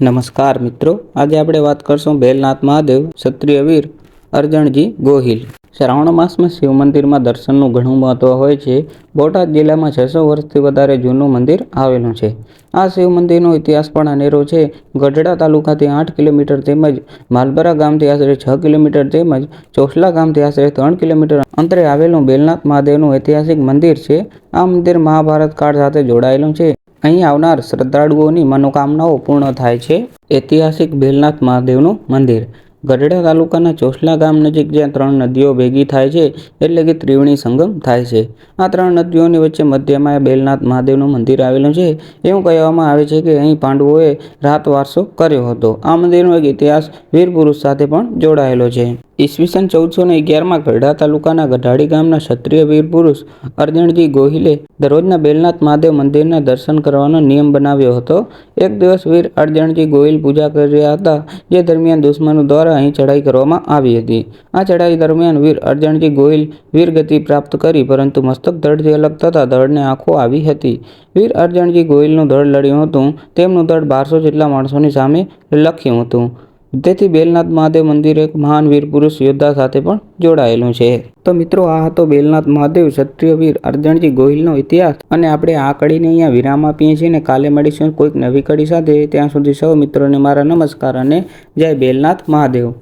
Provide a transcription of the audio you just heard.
નમસ્કાર મિત્રો, આજે આપણે વાત કરશું બેલનાથ મહાદેવ, ક્ષત્રિય વીર અરજણજી ગોહિલ. શ્રાવણ માસમાં શિવ મંદિરમાં દર્શનનું ઘણું મહત્વ હોય છે. બોટાદ જિલ્લામાં છસો વર્ષથી વધારે જૂનું મંદિર આવેલું છે. આ શિવ મંદિરનો ઇતિહાસ પણ અનેરો છે. ગઢડા તાલુકાથી આઠ કિલોમીટર તેમજ માલબરા ગામથી આશરે છ કિલોમીટર તેમજ ચોસલા ગામથી આશરે ત્રણ કિલોમીટર અંતરે આવેલું બેલનાથ મહાદેવનું ઐતિહાસિક મંદિર છે. આ મંદિર મહાભારત કાળ સાથે જોડાયેલું છે. અહીં આવનાર શ્રદ્ધાળુઓની મનોકામનાઓ પૂર્ણ થાય છે. ઐતિહાસિક બેલનાથ મહાદેવનું મંદિર. ગઢડા તાલુકાના ચોસલા ગામ નજીક જ્યાં ત્રણ નદીઓ ભેગી થાય છે એટલે કે ત્રિવેણી સંગમ થાય છે. આ ત્રણ નદીઓની વચ્ચે મધ્યમાં બેલનાથ મહાદેવનું મંદિર આવેલું છે. એવું કહેવામાં આવે છે કે અહીં પાંડવોએ રાત વારસો કર્યો હતો. આ મંદિરનો એક ઇતિહાસ વીર પુરુષ સાથે પણ જોડાયેલો છે. ઈસવીસન ચૌદસો ને અગિયારમાં ગઢડા તાલુકાના ગઢાડી ગામના ક્ષત્રિય વીર પુરુષ અર્જણજી ગોહિલે દરરોજના બેલનાથ મહાદેવ મંદિરના દર્શન કરવાનો નિયમ બનાવ્યો હતો. એક દિવસ વીર અર્જણજી ગોહિલ પૂજા કરી રહ્યા હતા, જે દરમિયાન દુશ્મનો દ્વારા અહીં ચઢાઈ કરવામાં આવી હતી. આ ચઢાઈ દરમિયાન વીર અર્જણજી ગોહિલ વીરગતિ પ્રાપ્ત કરી, પરંતુ મસ્તક દળથી અલગ થતાં દળને આંખો આવી હતી. વીર અર્જણજી ગોહિલનું દળ લડ્યું હતું, તેમનું દળ બારસો જેટલા માણસોની સામે લખ્યું હતું. તેથી બેલનાથ મહાદેવ મંદિર એક મહાન વીર પુરુષ યોદ્ધા સાથે પણ જોડાયેલું છે. તો મિત્રો, આ હતો બેલનાથ મહાદેવ, ક્ષત્રિય વીર અર્જણજી ગોહિલનો ઇતિહાસ. અને આપણે આ કડીને અહીંયા વિરામ આપીએ છીએ અને કાલે મળીશું કોઈક નવી કડી સાથે. ત્યાં સુધી સૌ મિત્રોને મારા નમસ્કાર અને જય બેલનાથ મહાદેવ.